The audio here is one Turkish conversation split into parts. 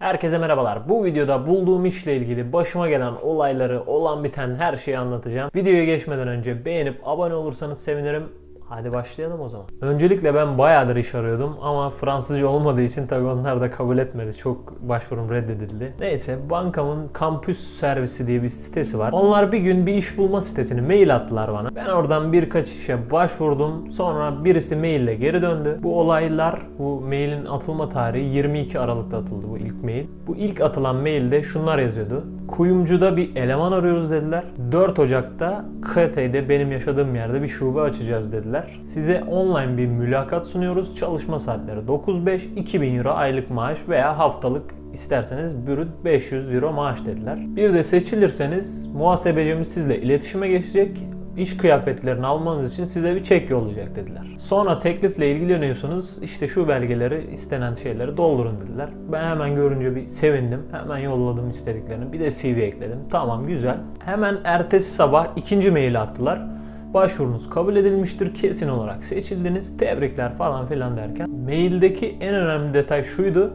Herkese merhabalar. Bu videoda bulduğum işle ilgili başıma gelen olayları, olan biten her şeyi anlatacağım. Videoya geçmeden önce beğenip abone olursanız sevinirim. Hadi başlayalım o zaman. Öncelikle ben bayağıdır iş arıyordum ama Fransızca olmadığı için tabii onlar da kabul etmedi. Çok başvurum reddedildi. Neyse bankamın kampüs servisi diye bir sitesi var. Onlar bir gün bir iş bulma sitesini mail attılar bana. Ben oradan birkaç işe başvurdum. Sonra birisi maille geri döndü. Bu olaylar, bu mailin atılma tarihi 22 Aralık'ta atıldı bu ilk mail. Bu ilk atılan mailde şunlar yazıyordu. Kuyumcuda bir eleman arıyoruz dediler. 4 Ocak'ta KT'de benim yaşadığım yerde bir şube açacağız dediler. Size online bir mülakat sunuyoruz. Çalışma saatleri 9-5, 2000 euro aylık maaş veya haftalık isterseniz bürüt 500 euro maaş dediler. Bir de seçilirseniz muhasebecimiz sizle iletişime geçecek iş kıyafetlerini almanız için size bir çek yollayacak dediler. Sonra teklifle ilgileniyorsunuz. İşte şu belgeleri, istenen şeyleri doldurun dediler. Ben hemen görünce bir sevindim. Hemen yolladım istediklerini. Bir de CV ekledim. Tamam güzel. Hemen ertesi sabah ikinci mail attılar. Başvurunuz kabul edilmiştir. Kesin olarak seçildiniz. Tebrikler falan filan derken. Maildeki en önemli detay şuydu.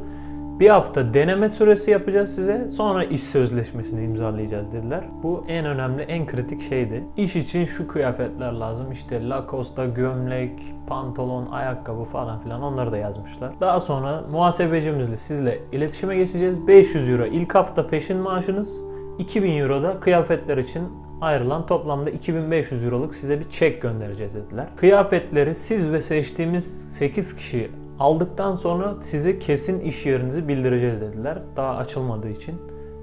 Bir hafta deneme süresi yapacağız size. Sonra iş sözleşmesini imzalayacağız dediler. Bu en önemli, en kritik şeydi. İş için şu kıyafetler lazım. İşte Lacoste, gömlek, pantolon, ayakkabı falan filan onları da yazmışlar. Daha sonra muhasebecimizle sizle iletişime geçeceğiz. 500 euro ilk hafta peşin maaşınız. 2000 euro da kıyafetler için ayrılan toplamda 2500 euroluk size bir çek göndereceğiz dediler. Kıyafetleri siz ve seçtiğimiz 8 kişi aldıktan sonra size kesin iş yerinizi bildireceğiz dediler. Daha açılmadığı için.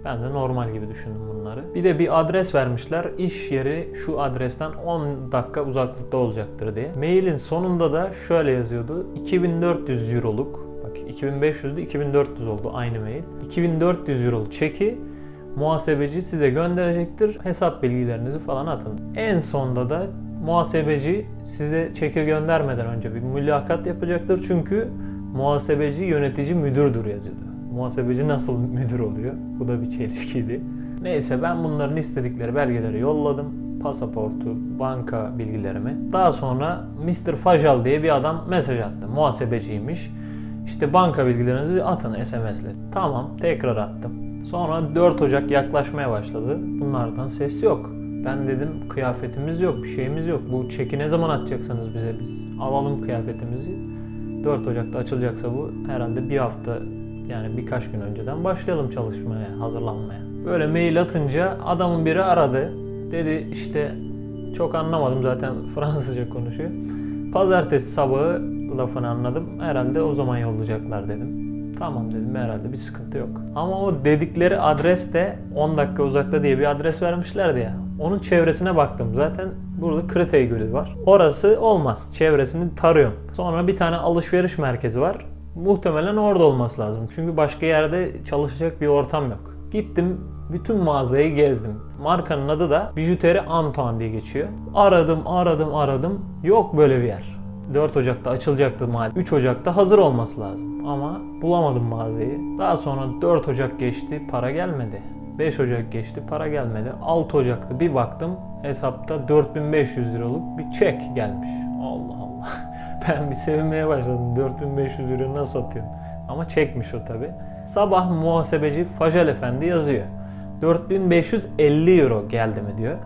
Ben de normal gibi düşündüm bunları. Bir de bir adres vermişler. İş yeri şu adresten 10 dakika uzaklıkta olacaktır diye. Mailin sonunda da şöyle yazıyordu. 2400 euroluk Bak 2500'dü 2400 oldu aynı mail. 2400 euroluk çeki muhasebeci size gönderecektir. Hesap bilgilerinizi falan atın. En sonda da muhasebeci size çeki göndermeden önce bir mülakat yapacaktır. Çünkü muhasebeci yönetici müdürdür yazıyordu. Muhasebeci nasıl müdür oluyor? Bu da bir çelişkiydi. Neyse ben bunların istedikleri belgeleri yolladım. Pasaportu, banka bilgilerimi. Daha sonra Mr. Fajal diye bir adam mesaj attı. Muhasebeciymiş. İşte banka bilgilerinizi atın SMS'le. Tamam tekrar attım. Sonra 4 Ocak yaklaşmaya başladı. Bunlardan ses yok. Ben dedim kıyafetimiz yok, bir şeyimiz yok. Bu çeki ne zaman atacaksınız bize biz? Alalım kıyafetimizi. 4 Ocak'ta açılacaksa bu herhalde bir hafta yani birkaç gün önceden başlayalım çalışmaya, hazırlanmaya. Böyle mail atınca adamın biri aradı. Dedi işte çok anlamadım zaten Fransızca konuşuyor. Pazartesi sabahı lafını anladım. Herhalde o zaman yollayacaklar dedim. Tamam dedim herhalde bir sıkıntı yok. Ama o dedikleri adres de 10 dakika uzakta diye bir adres vermişlerdi ya. Onun çevresine baktım. Zaten burada Kretey Gölü var. Orası olmaz. Çevresini tarıyorum. Sonra bir tane alışveriş merkezi var. Muhtemelen orada olması lazım. Çünkü başka yerde çalışacak bir ortam yok. Gittim bütün mağazayı gezdim. Markanın adı da Bijuteri Antoine diye geçiyor. Aradım, aradım, aradım. Yok böyle bir yer. 4 Ocak'ta açılacaktı mağaza. 3 Ocak'ta hazır olması lazım. Ama bulamadım mağazayı. Daha sonra 4 Ocak geçti, para gelmedi. 5 Ocak geçti, para gelmedi. 6 Ocak'ta bir baktım hesapta 4500 liralık bir çek gelmiş. Allah Allah. Ben bir sevinmeye başladım. 4500 lira nasıl atıyorsun? Ama çekmiş o tabi. Sabah muhasebeci Fajal Efendi yazıyor. 4550 euro geldi mi diyor.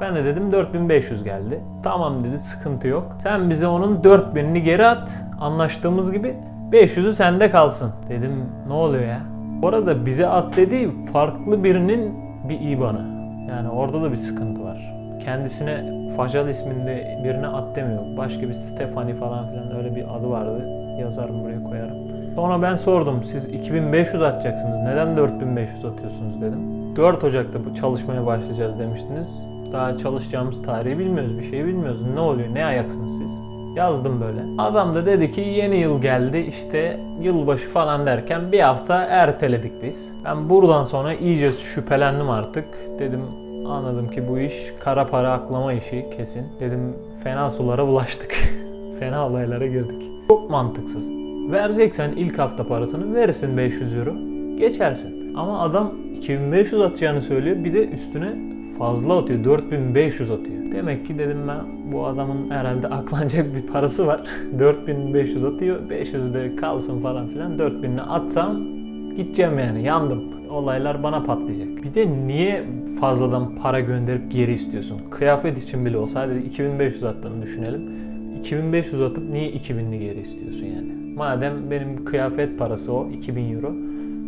Ben de dedim 4500 geldi. Tamam dedi sıkıntı yok. Sen bize onun 4000'ini geri at. Anlaştığımız gibi 500'ü sende kalsın. Dedim ne oluyor ya? Bu arada bize at dediği farklı birinin bir IBAN'ı. Yani orada da bir sıkıntı var. Kendisine Fajal isminde birine at demiyor. Başka bir Stefani falan filan öyle bir adı vardı. Yazarım buraya koyarım. Sonra ben sordum siz 2500 atacaksınız. Neden 4500 atıyorsunuz dedim. 4 Ocak'ta bu çalışmaya başlayacağız demiştiniz. Daha çalışacağımız tarihi bilmiyoruz, bir şey bilmiyoruz. Ne oluyor, ne ayaksınız siz? Yazdım böyle. Adam da dedi ki yeni yıl geldi işte yılbaşı falan derken bir hafta erteledik biz. Ben buradan sonra iyice şüphelendim artık. Dedim anladım ki bu iş kara para aklama işi kesin. Dedim fena sulara bulaştık. fena olaylara girdik. Çok mantıksız. Vereceksen ilk hafta parasını verirsin 500 euro. Geçersin. Ama adam 2500 atacağını söylüyor. Bir de üstüne fazla atıyor. 4500 atıyor. Demek ki dedim ben bu adamın herhalde aklanacak bir parası var. 4500 atıyor. 500 de kalsın falan filan. 4000'ini atsam Gideceğim yani yandım. Olaylar bana patlayacak. Bir de niye fazladan para gönderip geri istiyorsun? Kıyafet için bile olsa hadi 2500 attığını düşünelim. 2500 atıp niye 2000'li geri istiyorsun yani? Madem benim kıyafet parası o 2000 euro.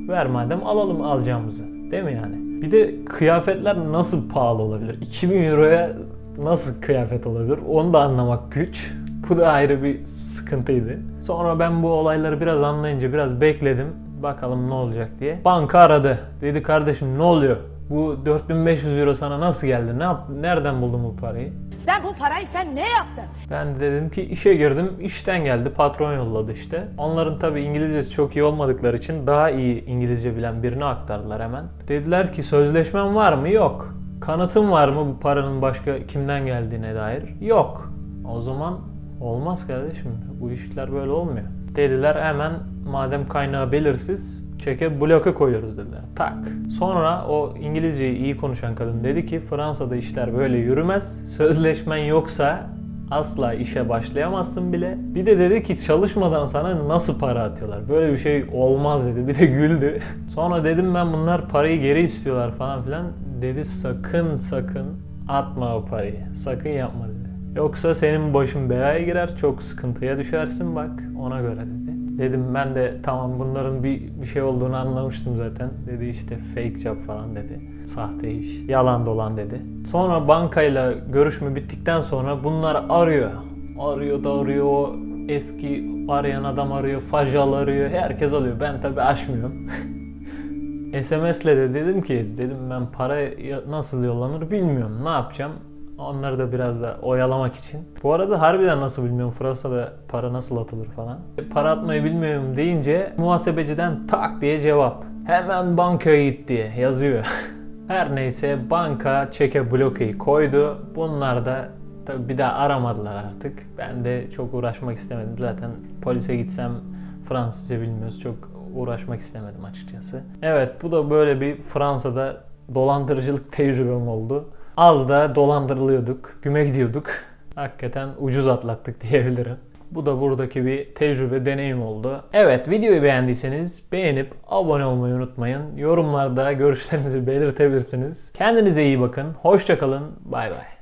Ver madem alalım alacağımızı. Değil mi yani? Bir de kıyafetler nasıl pahalı olabilir? 2000 euroya nasıl kıyafet olabilir? Onu da anlamak güç. Bu da ayrı bir sıkıntıydı. Sonra ben bu olayları biraz anlayınca biraz bekledim. Bakalım ne olacak diye. Banka aradı. Dedi kardeşim ne oluyor? Bu 4500 euro sana nasıl geldi? Ne yap Nereden buldun bu parayı? Sen bu parayı sen ne yaptın? Ben de dedim ki işe girdim. işten geldi. Patron yolladı işte. Onların tabi İngilizcesi çok iyi olmadıkları için daha iyi İngilizce bilen birini aktardılar hemen. Dediler ki sözleşmen var mı? Yok. Kanıtın var mı bu paranın başka kimden geldiğine dair? Yok. O zaman olmaz kardeşim. Bu işler böyle olmuyor. Dediler hemen madem kaynağı belirsiz çeke bloke koyuyoruz dediler. Tak. Sonra o İngilizceyi iyi konuşan kadın dedi ki Fransa'da işler böyle yürümez. Sözleşmen yoksa asla işe başlayamazsın bile. Bir de dedi ki çalışmadan sana nasıl para atıyorlar? Böyle bir şey olmaz dedi. Bir de güldü. Sonra dedim ben bunlar parayı geri istiyorlar falan filan. Dedi sakın sakın atma o parayı. Sakın yapma dedi. Yoksa senin başın belaya girer, çok sıkıntıya düşersin bak ona göre dedi. Dedim ben de tamam bunların bir, bir şey olduğunu anlamıştım zaten. Dedi işte fake job falan dedi. Sahte iş, yalan dolan dedi. Sonra bankayla görüşme bittikten sonra bunlar arıyor. Arıyor da arıyor o eski arayan adam arıyor, fajal arıyor, herkes alıyor. Ben tabi açmıyorum. SMS'le de dedim ki dedim ben para nasıl yollanır bilmiyorum. Ne yapacağım? Onları da biraz da oyalamak için. Bu arada harbiden nasıl bilmiyorum Fransa'da para nasıl atılır falan. Para atmayı bilmiyorum deyince muhasebeciden tak diye cevap. Hemen bankaya git diye yazıyor. Her neyse banka çeke blokeyi koydu. Bunlar da tabii bir daha aramadılar artık. Ben de çok uğraşmak istemedim. Zaten polise gitsem Fransızca bilmiyoruz. Çok uğraşmak istemedim açıkçası. Evet bu da böyle bir Fransa'da dolandırıcılık tecrübem oldu. Az da dolandırılıyorduk, güme gidiyorduk. Hakikaten ucuz atlattık diyebilirim. Bu da buradaki bir tecrübe, deneyim oldu. Evet, videoyu beğendiyseniz beğenip abone olmayı unutmayın. Yorumlarda görüşlerinizi belirtebilirsiniz. Kendinize iyi bakın. Hoşçakalın. Bay bay.